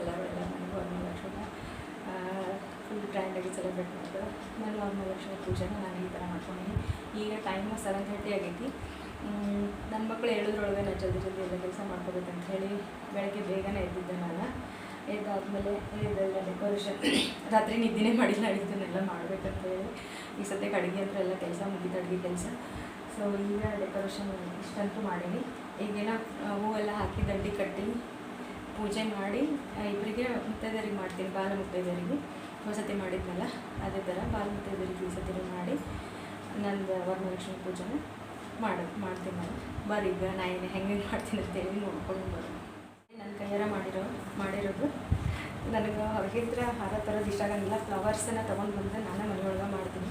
ಎಲ್ಲ ಮನೆಗೂ ವರಮಹಾಲಕ್ಷ್ಮಿನ ಫುಲ್ ಗ್ರ್ಯಾಂಡಾಗಿ ಸೆಲೆಬ್ರೇಟ್ ಮಾಡಿದ್ರು ನಾನು ಲಕ್ಷದ ಪೂಜೆನ ನಾನು ಈ ಥರ ಮಾಡ್ಕೊಂಡಿದ್ದೀನಿ. ಈಗ ಟೈಮು ಸೆವೆನ್ ಥರ್ಟಿ ಆಗೈತಿ. ನನ್ನ ಮಕ್ಕಳು ಹೇಳೋದ್ರೊಳಗೆ ನಾನು ಜಲ್ದಿ ಜಲ್ದಿ ಎಲ್ಲ ಕೆಲಸ ಮಾಡ್ಕೋಬೇಕಂತ ಹೇಳಿ ಬೆಳಗ್ಗೆ ಬೇಗನೆ ಎದ್ದಿದ್ದೆ ನಾನು. ಎದ್ದಾದಮೇಲೆ ಇದೆಲ್ಲ ಡೆಕೋರೇಷನ್ ರಾತ್ರಿ ನಿದ್ದೆನೇ ಮಾಡಿಲ್ಲ, ಇದನ್ನೆಲ್ಲ ಮಾಡ್ಬೇಕಂತ ಹೇಳಿ. ಈ ಸದ್ಯಕ್ಕೆ ಅಡುಗೆ ಅಂದ್ರೆ ಎಲ್ಲ ಕೆಲಸ ಮುಗಿತು, ಅಡುಗೆ ಕೆಲಸ. ಸೊ ಈಗ ಡೆಕೋರೇಷನ್ ಇಷ್ಟಂತೂ ಮಾಡೀನಿ. ಈಗೇನೋ, ಹೂವೆಲ್ಲ ಹಾಕಿ ದಂಡಿ ಕಟ್ಟಿ ಪೂಜೆ ಮಾಡಿ ಇಬ್ಬರಿಗೆ ಮುತ್ತೈದೆಯರಿಗೆ ಮಾಡ್ತೀನಿ, ಬಾಲ ಮುತ್ತೈದೆಯರಿಗೆ. ವಸತಿ ಮಾಡಿದ್ನಲ್ಲ, ಅದೇ ಥರ ಬಾಲ ಮುತ್ತೈದೆಯರಿಗೆ ಮಾಡಿ, ನಂದು ವರಮಹಾಲಕ್ಷ್ಮಿ ಪೂಜೆನ ಮಾಡಿ, ಮಾಡ್ತೀನಿ ನಾನು. ಈಗ ನಾ ಏನು ಹೆಂಗೆ ಮಾಡ್ತೀನಿ ಅಂತೇಳಿ ನೋಡ್ಕೊಂಡು ಬರ್ರಿ ನನ್ನ ಕೈಯಾರ ಮಾಡಿರೋ, ಮಾಡಿರೋದು. ನನಗೆ ಹೊರಗಿದ್ರ ಹಾರ ಥರದ್ದು ಇಷ್ಟ ಆಗಂಗಿಲ್ಲ. ಫ್ಲವರ್ಸನ್ನು ತೊಗೊಂಡು ಬಂದು ನಾನೇ ಮನೆಯೊಳಗೆ ಮಾಡ್ತೀನಿ.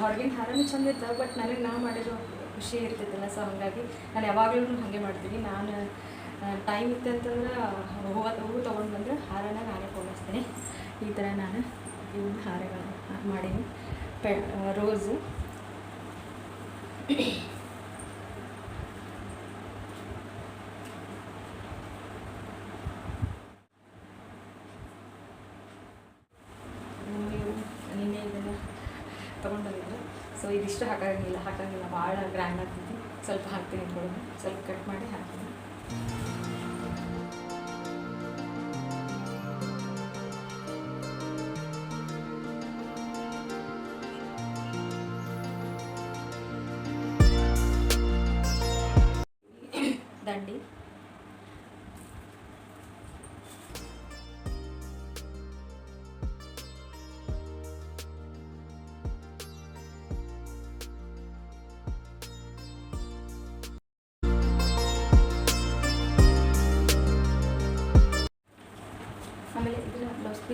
ಹೊರಗಿನ ಹಾರನೂ ಚಂದ ಇರ್ತಾವೆ ಬಟ್ ನನಗೆ ನಾ ಮಾಡಿರೋ ಖುಷಿ ಇರ್ತಿದ್ದಿಲ್ಲ ಸೊ ಹಾಗಾಗಿ ನಾನು ಯಾವಾಗಲೂ ಹಾಗೆ ಮಾಡ್ತೀನಿ. ನಾನು ಟೈಮ್ ಇತ್ತು ಅಂತಂದ್ರೆ ಹೂವು ಹೂವು ತೊಗೊಂಡು ಬಂದರೆ ಹಾರನ ನಾನೇ ಕೊಡಿಸ್ತೀನಿ. ಈ ಥರ ನಾನು ಇವನ್ನ ಹಾರಗಳನ್ನ ಮಾಡೀನಿ. ಪೆ, ರೋಸು. ನೀವು ನಿನ್ನೆ ಇದನ್ನು ತೊಗೊಂಡು ಬಂದಿದ್ರು. ಸೊ ಇದಿಷ್ಟು ಹಾಕಂಗಿಲ್ಲ ಹಾಕಂಗಿಲ್ಲ ಭಾಳ ಗ್ರ್ಯಾಂಡ್ ಆಗ್ತೈತಿ. ಸ್ವಲ್ಪ ಹಾಕ್ತೀನಿ ಇಟ್ಕೊಳ್ಳೋದು ಸ್ವಲ್ಪ ಕಟ್ ಮಾಡಿ ಹಾಕ್ತೀನಿ.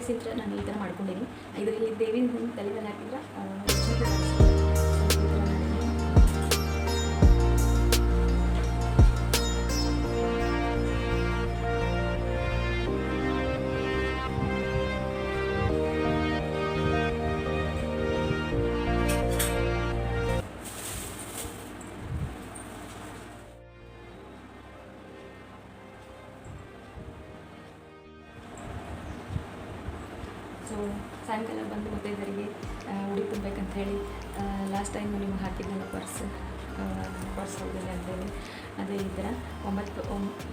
ಪೀಸ್ ಇದ್ರೆ ನಾನು ಈ ಥರ ಮಾಡ್ಕೊಂಡಿನಿ ಇದರಲ್ಲಿ ದೇವಿನ ಹಿಂದೆ ತಲೆ ಮೇಲೆ ಹಾಕಿದ್ರೆ ಸಾಯಂಕಾಲ ಬಂದು ಮುತ್ತೈದರಿಗೆ ಉಡಿ ತುಂಬಬೇಕಂತ ಹೇಳಿ ಲಾಸ್ಟ್ ಟೈಮ್ ನಿಮ್ಗೆ ಹಾಕಿದ್ದೆಲ್ಲ ಪರ್ಸ್ ಪರ್ಸ್ ಹೋಗಿಲ್ಲ ಅಂತೇಳಿ ಅದೇ ಈ ಥರ ಒಂಬತ್ತು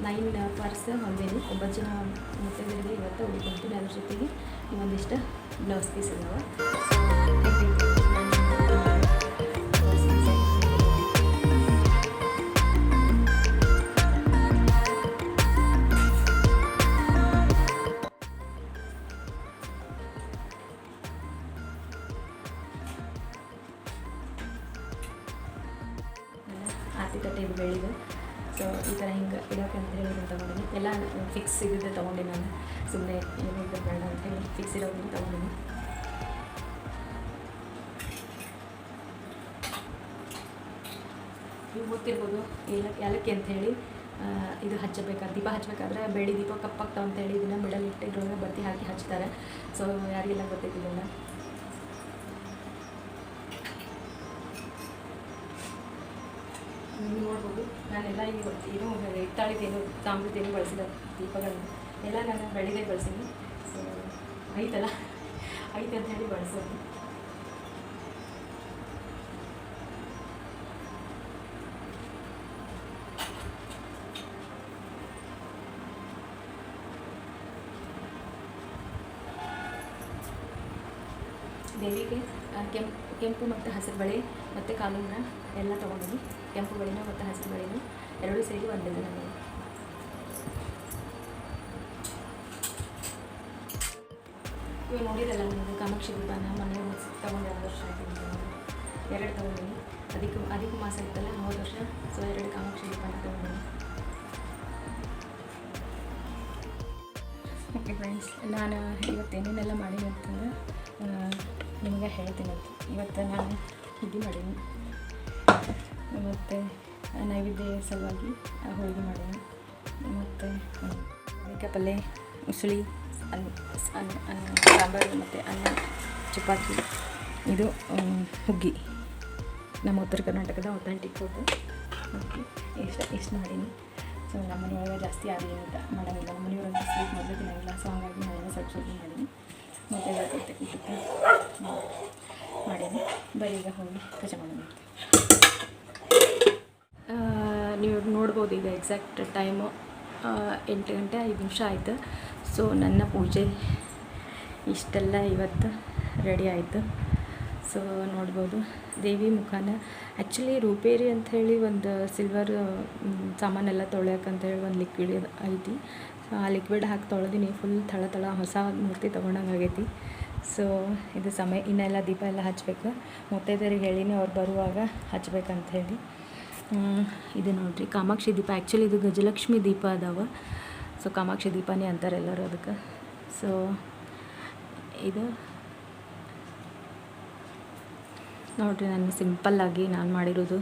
ನೈನ್ ಪರ್ಸ್ ಹೊಂದೇನಿ ಒಂಬತ್ತು ಜನ ಮುತ್ತೈದರಿಗೆ ಇವತ್ತು ಉಡಿ ತುಂಬ್ತೀನಿ ಅದ್ರ ಜೊತೆಗೆ ಒಂದಿಷ್ಟು ಬ್ಲೌಸ್ ಪೀಸ್ ಇದಾವೆ ಈ ಥರ ಹಿಂಗೆ ಇಡೋಕೆ ಅಂತ ಹೇಳಿ ತೊಗೊಂಡಿನಿ. ಎಲ್ಲ ಫಿಕ್ಸ್ ಸಿಗುತ್ತೆ ತೊಗೊಂಡು ನಾನು. ಸುಮ್ಮನೆ ಏನು ಇದು ಬೇಡ ಅಂತ ಹೇಳಿ ಫಿಕ್ಸ್ ಇರೋದನ್ನು ತೊಗೊಂಡಿನಿ. ನೀವು ಗೊತ್ತಿರ್ಬೋದು ಏಲಕ್ಕಿ ಏಲಕ್ಕಿ ಅಂಥೇಳಿ ಇದು ಹಚ್ಚಬೇಕಾದ್ರೆ, ದೀಪ ಹಚ್ಚಬೇಕಾದ್ರೆ ಬೆಳಿ ದೀಪ ಕಪ್ಪಾಗ್ತಾವ ಅಂತೇಳಿ ಇದನ್ನು ಮಿಡಲ್ ಇಟ್ಟು ಇದ್ರೊಳಗೆ ಬತ್ತಿ ಹಾಕಿ ಹಚ್ತಾರೆ. ಸೊ ಯಾರಿಗೆಲ್ಲ ಗೊತ್ತಿದ್ದಿಲ್ಲ ನೀವು ನೋಡ್ಬೋದು. ನಾನೆಲ್ಲ ಈ ಏನು ಹಿತ್ತಾಳಿದೇನು ತೇನು ಬಳಸಿದ ದೀಪಗಳನ್ನು ಎಲ್ಲ ನಾನು ಬೆಳಿಗ್ಗೆ ಬಳಸೀನಿ. ಸೊ ಐತಲ್ಲ? ಐತೆ ಅಂತ ಹೇಳಿ ಬಳಸೋದು. ದೇವಿಗೆ ಕೆಂಪು ಕೆಂಪು ಮತ್ತು ಹಸಿರು ಬಳೆ ಮತ್ತು ಕಾಲುಂಗ್ರ ಎಲ್ಲ ತೊಗೊಂಡಿದ್ದೀನಿ. ಕೆಂಪು ಬಳಿನ ಮತ್ತು ಹಸಿರು ಬಳಿನ ಎರಡೂ ಸೇರಿ ಒಂದಿದೆ ನನಗೆ ಇವಾಗ ನೋಡಿರಲ್ಲ ನೀವು ಕಾಮಾಕ್ಷಿ ದೀಪನ ಮನೆ ತೊಗೊಂಡು ಎರಡು ವರ್ಷ ಅಂತ. ಎರಡು ತೊಗೊಂಡಿನಿ ಅದಕ್ಕೆ ಅಧಿಕ ಮಾಸ ಇತ್ತಲ್ಲ ಮೂವತ್ತು ವರ್ಷ ಸೊ ಎರಡು ಕಾಮಾಕ್ಷಿ ದೀಪನ ತೊಗೊಂಡಿನಿ ಓಕೆ ಫ್ರೆಂಡ್ಸ್ ನಾನು ಇವತ್ತು ಏನೇನೆಲ್ಲ ಮಾಡೀನಿ ಅಂತಂದ್ರೆ ನಿಮಗೆ ಹೇಳ್ತೀನಿ. ಇವತ್ತು ನಾನು ಹುಗ್ಗಿ ಮಾಡೀನಿ ಮತ್ತು ನೈವೇದ್ಯ ಸಲುವಾಗಿ ಹೋಳಿಗೆ ಮಾಡೋಣ. ಮತ್ತು ಮೆಕ್ಕೆ ಪಲ್ಯ ಉಸುಳಿ, ಅನ್ನ ಅನ್ನ ಸಾಂಬಾರು ಮತ್ತು ಅನ್ನ, ಚಪಾತಿ, ಇದು ಹುಗ್ಗಿ. ನಮ್ಮ ಉತ್ತರ ಕರ್ನಾಟಕದ ಒಥೆಂಟಿಕ್ ಫುಡ್ ಓಕೆ ಇಷ್ಟ ಇಷ್ಟು ಮಾಡೀನಿ? ಸೊ ನಮ್ಮ ಮನೆಯೊಳಗೆ ಜಾಸ್ತಿ ಆಗಲಿ ಅಂತ ಮಾಡೋಂಗಿಲ್ಲ ನಮ್ಮ ಮನೆಯೊಳಗೆ ಸ್ವೀಟ್ ಮೊದಲು ತಿನ್ನಂಗಿಲ್ಲ ಸೊ ಹಾಗಾಗಿ ನಾನೆಲ್ಲ ಸ್ವಲ್ಪ ಸ್ವಲ್ಪ ಮಾಡೀನಿ. ಮತ್ತು ಎಲ್ಲ ಮಾಡೀನಿ. ಬರೀ ಈಗ ಹೋಗಿ ಪೂಜೆ ಮಾಡೋಣ ನೀವು ನೋಡ್ಬೋದು ಈಗ ಎಕ್ಸಾಕ್ಟ್ ಟೈಮು ಎಂಟು ಗಂಟೆ ಐದು ನಿಮಿಷ ಆಯಿತು. ಸೊ ನನ್ನ ಪೂಜೆ ಇಷ್ಟೆಲ್ಲ ಇವತ್ತು ರೆಡಿ ಆಯಿತು. ಸೊ ನೋಡ್ಬೋದು. ದೇವಿ ಮುಖಾನ. ಆ್ಯಕ್ಚುಲಿ ರೂಪೇರಿ ಅಂಥೇಳಿ ಒಂದು ಸಿಲ್ವರ್ ಸಾಮಾನೆಲ್ಲ ತೊಳೆಯೋಕ್ಕಂತೇಳಿ ಒಂದು ಲಿಕ್ವಿಡ್ ಐತಿ. ಆ ಲಿಕ್ವಿಡ್ ಹಾಕಿ ತೊಳೆದಿನಿ. ಫುಲ್ ತಳ ತಳ ಹೊಸ ಮೂರ್ತಿ ಆಗೈತಿ. ಸೊ ಇದು ಸಮಯ, ಇನ್ನೆಲ್ಲ ದೀಪ ಎಲ್ಲ ಹಚ್ಚಬೇಕು ಮುತ್ತೈದರಿಗೆ ಹೇಳಿನಿ, ಅವ್ರು ಬರುವಾಗ ಹಚ್ಬೇಕಂತ ಹೇಳಿ. ಇದು ನೋಡ್ರಿ. ಕಾಮಾಕ್ಷಿ ದೀಪ. ಆ್ಯಕ್ಚುಲಿ ಇದು ಗಜಲಕ್ಷ್ಮಿ ದೀಪ ಅದಾವ. ಸೊ ಕಾಮಾಕ್ಷಿ ದೀಪನೇ ಅಂತಾರೆ ಎಲ್ಲರೂ ಅದಕ್ಕೆ. ಸೊ ಇದು ನೋಡಿರಿ ನಾನು ಸಿಂಪಲ್ಲಾಗಿ ನಾನು ಮಾಡಿರೋದು.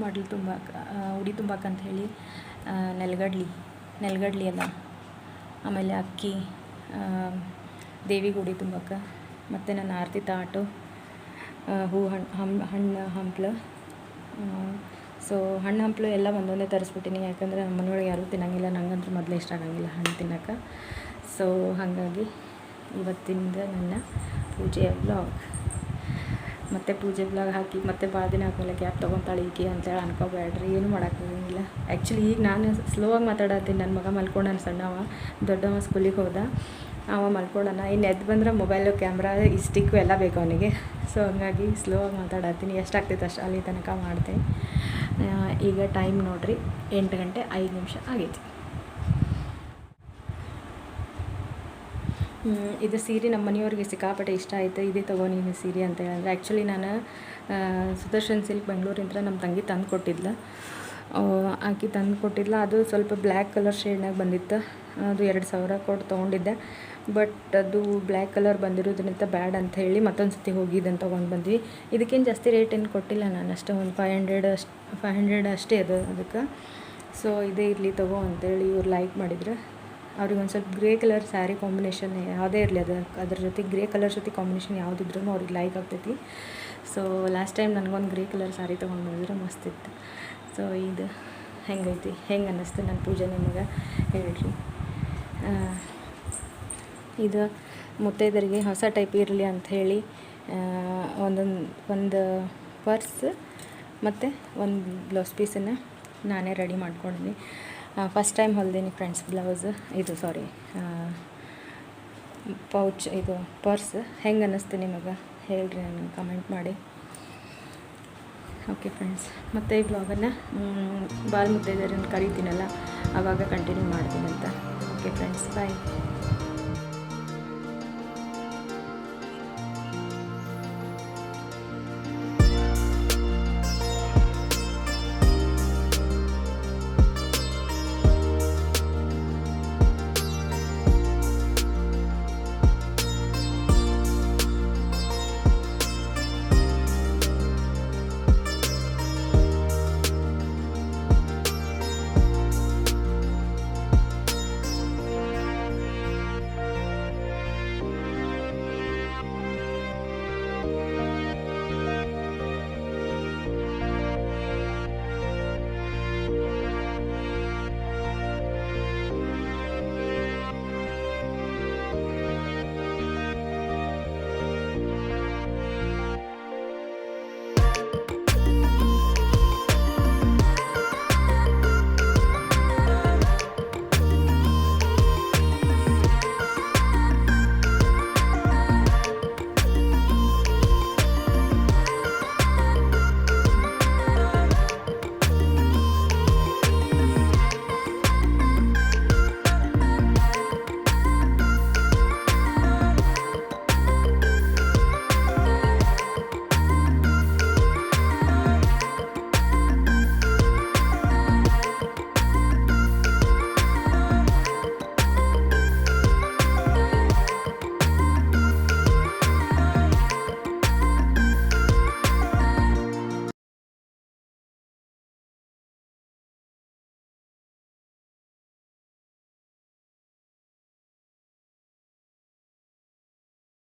ಮಡ್ಲು ತುಂಬಾಕ ಆ, ಉಡಿ ತುಂಬಾಕಂತ ಹೇಳಿ ನೆಲಗಡ್ಲಿ ನೆಲಗಡ್ಲಿ ಅಲ್ಲ ಆಮೇಲೆ ಅಕ್ಕಿ ದೇವಿಗೆ ಉಡಿ ತುಂಬಾಕ. ಮತ್ತು ನನ್ನ ಆರತಿ ತಾಟು. ಹೂ ಹಣ್ಣು ಹಮ್ ಹಣ್ಣು ಹಂಪ್ಲು. ಸೊ ಹಣ್ಣು ಹಂಪ್ಲು ಎಲ್ಲ ಒಂದೊಂದೇ ತರಿಸ್ಬಿಟ್ಟಿನಿ. ಯಾಕಂದರೆ ನಮ್ಮ ಮನೆಯೊಳಗೆ ಯಾರೂ ತಿನ್ನಂಗಿಲ್ಲ. ನಂಗಂತೂ ಮೊದಲೇ ಇಷ್ಟ ಆಗಂಗಿಲ್ಲ ಹಣ್ಣು ತಿನ್ನೋಕ್ಕೆ. ಸೊ ಹಾಗಾಗಿ ಇವತ್ತಿಂದ ನನ್ನ ಪೂಜೆಯ ಬ್ಲಾಗ್ ಮತ್ತೆ ಪೂಜೆ ಬ್ಲಾಗ್ ಹಾಕಿ, ಮತ್ತೆ ಭಾಳ ದಿನ ಆದಮೇಲೆ ಗ್ಯಾಪ್ ತೊಗೊತಾಳೆ ಈಕೆ ಅಂತೇಳಿ ಅನ್ಕೋಬೇಡ್ರಿ ಏನು ಮಾಡೋಕ್ಕಾಗಂಗಿಲ್ಲ ಆ್ಯಕ್ಚುಲಿ ಈಗ ನಾನು ಸ್ಲೋ ಆಗಿ ಮಾತಾಡತ್ತೀನಿ. ನನ್ನ ಮಗ ಮಲ್ಕೊಂಡು ನಾನು ಸಣ್ಣವ. ದೊಡ್ಡವ ಸ್ಕೂಲಿಗೆ ಹೋದ. ಅವ ಮಲ್ಕೊಳ್ಳೋಣ ಇನ್ನು ಎದ್ದು ಬಂದ್ರೆ ಮೊಬೈಲು ಕ್ಯಾಮ್ರಾ ಈ ಸ್ಟಿಕ್ಕು ಎಲ್ಲ ಬೇಕು ಅವನಿಗೆ. ಸೊ ಹಂಗಾಗಿ ಸ್ಲೋ ಆಗಿ ಮಾತಾಡತ್ತೀನಿ. ಎಷ್ಟಾಗ್ತೈತೆ ಅಷ್ಟು ಅಲ್ಲಿ ತನಕ ಮಾಡ್ತೀನಿ. ಈಗ ಟೈಮ್ ನೋಡ್ರಿ. ಎಂಟು ಗಂಟೆ ಐದು ನಿಮಿಷ ಆಗೈತಿ. ಇದು ಸೀರೆ ನಮ್ಮ ಮನೆಯವ್ರಿಗೆ ಸಿಕ್ಕಾಪಟ್ಟೆ ಇಷ್ಟ ಆಯಿತು. ಇದೇ ತಗೋ ನೀನು ಸೀರೆ ಅಂತ ಹೇಳಿದ್ರೆ. ಆ್ಯಕ್ಚುಲಿ ನಾನು ಸುದರ್ಶನ್ ಸಿಲ್ಕ್ ಬೆಂಗಳೂರಿಂದ ನಮ್ಮ ತಂಗಿ ತಂದು ಕೊಟ್ಟಿದ್ಲು. ಆಕಿ ತಂದು ಕೊಟ್ಟಿದ್ಲ. ಅದು ಸ್ವಲ್ಪ ಬ್ಲ್ಯಾಕ್ ಕಲರ್ ಶೇಡ್ನಾಗ ಬಂದಿತ್ತು. ಅದು ಎರಡು ಸಾವಿರ ಕೊಟ್ಟು ತೊಗೊಂಡಿದ್ದೆ. ಬಟ್ ಅದು ಬ್ಲ್ಯಾಕ್ ಕಲರ್ ಬಂದಿರೋದ್ರಿಂದ ಬ್ಯಾಡ್ ಅಂತ ಹೇಳಿ ಮತ್ತೊಂದು ಸತಿ ಹೋಗಿ ಇದನ್ನು ತೊಗೊಂಡು ಬಂದ್ವಿ. ಇದಕ್ಕೇನು ಜಾಸ್ತಿ ರೇಟ್ ಏನು ಕೊಟ್ಟಿಲ್ಲ ನಾನು. ಅಷ್ಟೇ ಒಂದು ಫೈವ್ ಹಂಡ್ರೆಡ್ ಅಷ್ಟು ಫೈವ್ ಹಂಡ್ರೆಡ್ ಅಷ್ಟೇ ಅದು ಅದಕ್ಕೆ. ಸೊ ಇದೇ ಇರಲಿ ತಗೋ ಅಂತೇಳಿ ಇವ್ರು ಲೈಕ್ ಮಾಡಿದ್ರು. ಅವ್ರಿಗೆ ಒಂದು ಸ್ವಲ್ಪ ಗ್ರೇ ಕಲರ್ ಸ್ಯಾರಿ ಕಾಂಬಿನೇಷನ್ ಯಾವುದೇ ಇರಲಿ ಅದು, ಅದ್ರ ಜೊತೆ ಗ್ರೇ ಕಲರ್ ಜೊತೆ ಕಾಂಬಿನೇಷನ್ ಯಾವುದಿದ್ರೂ ಅವ್ರಿಗೆ ಲೈಕ್ ಆಗ್ತೈತಿ. ಸೊ ಲಾಸ್ಟ್ ಟೈಮ್ ನನಗೊಂದು ಗ್ರೇ ಕಲರ್ ಸ್ಯಾರಿ ತೊಗೊಂಡು ಬಂದಿದ್ರೆ ಮಸ್ತಿತ್ತು ಸೊ ಇದು ಹೆಂಗೈತಿ, ಹೆಂಗೆ ಅನ್ನಿಸ್ತು ನನ್ನ ಪೂಜೆ ನಿಮಗೆ? ಹೇಳ್ರಿ. ಇದು ಮುತ್ತೈದರಿಗೆ ಹೊಸ ಟೈಪ್ ಇರಲಿ ಅಂಥೇಳಿ ಒಂದೊಂದು, ಒಂದು ಪರ್ಸ್ ಮತ್ತು ಒಂದು ಬ್ಲೌಸ್ ಪೀಸನ್ನು ನಾನೇ ರೆಡಿ ಮಾಡ್ಕೊಂಡಿನಿ ಫಸ್ಟ್ ಟೈಮ್ ಹೊಲ್ದೀನಿ ಫ್ರೆಂಡ್ಸ್ ಬ್ಲೌಸ್ ಇದು ಸಾರಿ ಪೌಚ್ ಇದು ಪರ್ಸ್ ಹೆಂಗೆ ಅನ್ನಿಸ್ತು ನಿಮಗೆ? ಹೇಳ್ರಿ ನನಗೆ ಕಮೆಂಟ್ ಮಾಡಿ. ಓಕೆ ಫ್ರೆಂಡ್ಸ್ ಮತ್ತು ಈ ಬ್ಲಾಗನ್ನು ಬಾಲ್ ಮುದ್ದೈದರನ್ನು ಕರಿತೀನಲ್ಲ ಆವಾಗ ಕಂಟಿನ್ಯೂ ಮಾಡ್ತೀನಿ ಅಂತ ಓಕೆ ಫ್ರೆಂಡ್ಸ್ ಬಾಯ್